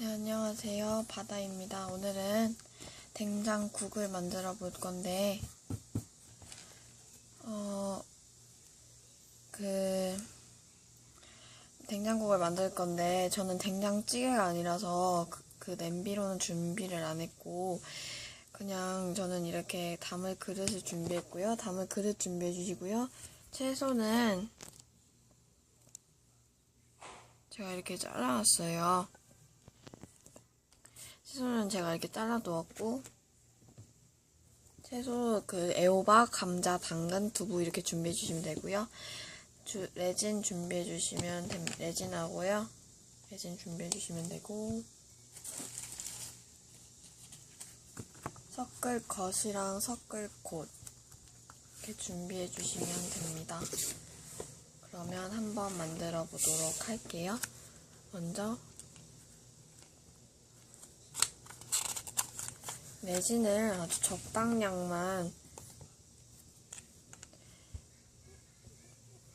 네, 안녕하세요. 바다입니다. 오늘은 된장국을 만들어 볼 건데, 어, 그, 된장국을 만들 건데, 저는 된장찌개가 아니라서 그, 그 냄비로는 준비를 안 했고, 그냥 저는 이렇게 담을 그릇을 준비했고요. 담을 그릇 준비해 주시고요. 채소는 제가 이렇게 잘라놨어요. 채소는 제가 이렇게 잘라 놓았고 채소 그 애호박, 감자, 당근, 두부 이렇게 준비해 주시면 되고요. 주, 레진 준비해 주시면 됩니다. 레진하고요. 레진 준비해 주시면 되고 섞을 것이랑 섞을 곳 이렇게 준비해 주시면 됩니다. 그러면 한번 만들어 보도록 할게요. 먼저 레진을 아주 적당량만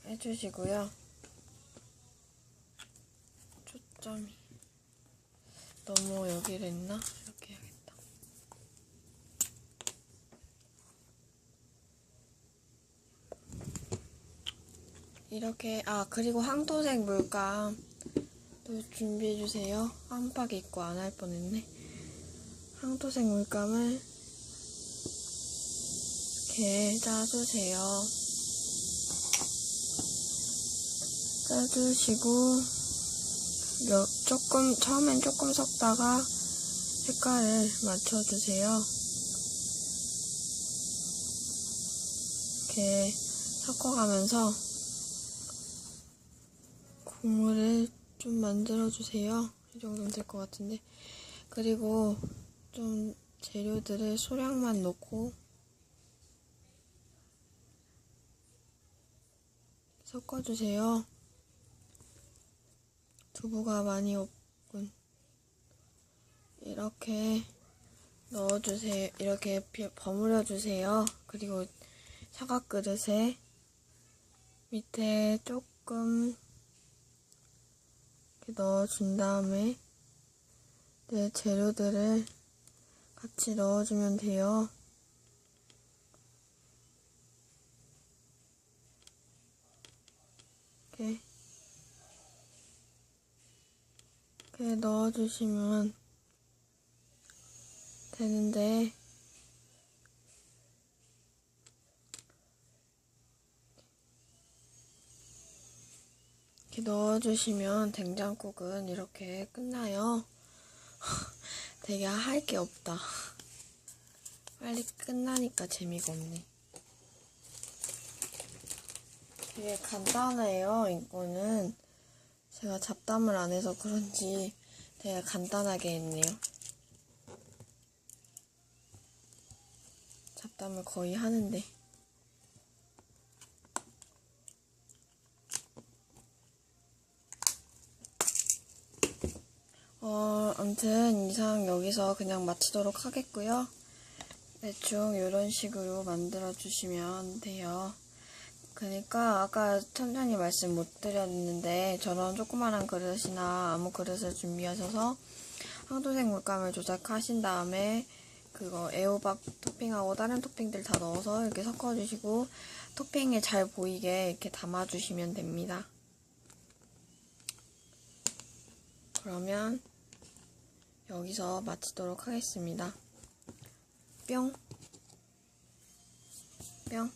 해주시고요. 초점이 너무 여기를 했나? 이렇게 해야겠다. 이렇게 아 그리고 황토색 물감 또 준비해주세요. 깜빡 잊고 안 할 뻔했네. 황토색 물감을 이렇게 짜주세요. 짜주시고 몇, 조금 처음엔 조금 섞다가 색깔을 맞춰주세요. 이렇게 섞어가면서 국물을 좀 만들어주세요. 이 정도면 될 것 같은데. 그리고 좀 재료들을 소량만 넣고 섞어주세요. 두부가 많이 없군. 이렇게 넣어주세요. 이렇게 비- 버무려주세요. 그리고 사각 그릇에 밑에 조금 이렇게 넣어준 다음에 네, 재료들을 같이 넣어주면 돼요. 이렇게 이렇게 넣어주시면 되는데 이렇게 넣어주시면 된장국은 이렇게 끝나요. 되게 할 게 없다. 빨리 끝나니까 재미가 없네. 되게 간단해요, 이거는. 제가 잡담을 안 해서 그런지 되게 간단하게 했네요. 잡담을 거의 하는데. 어, 아무튼 이상 여기서 그냥 마치도록 하겠고요. 대충 이런 식으로 만들어 주시면 돼요. 그러니까 아까 천천히 말씀 못 드렸는데 저런 조그만한 그릇이나 아무 그릇을 준비하셔서 황토색 물감을 조작하신 다음에 그거 애호박 토핑하고 다른 토핑들 다 넣어서 이렇게 섞어주시고 토핑에 잘 보이게 이렇게 담아주시면 됩니다. 그러면 여기서 마치도록 하겠습니다. 뿅. 뿅.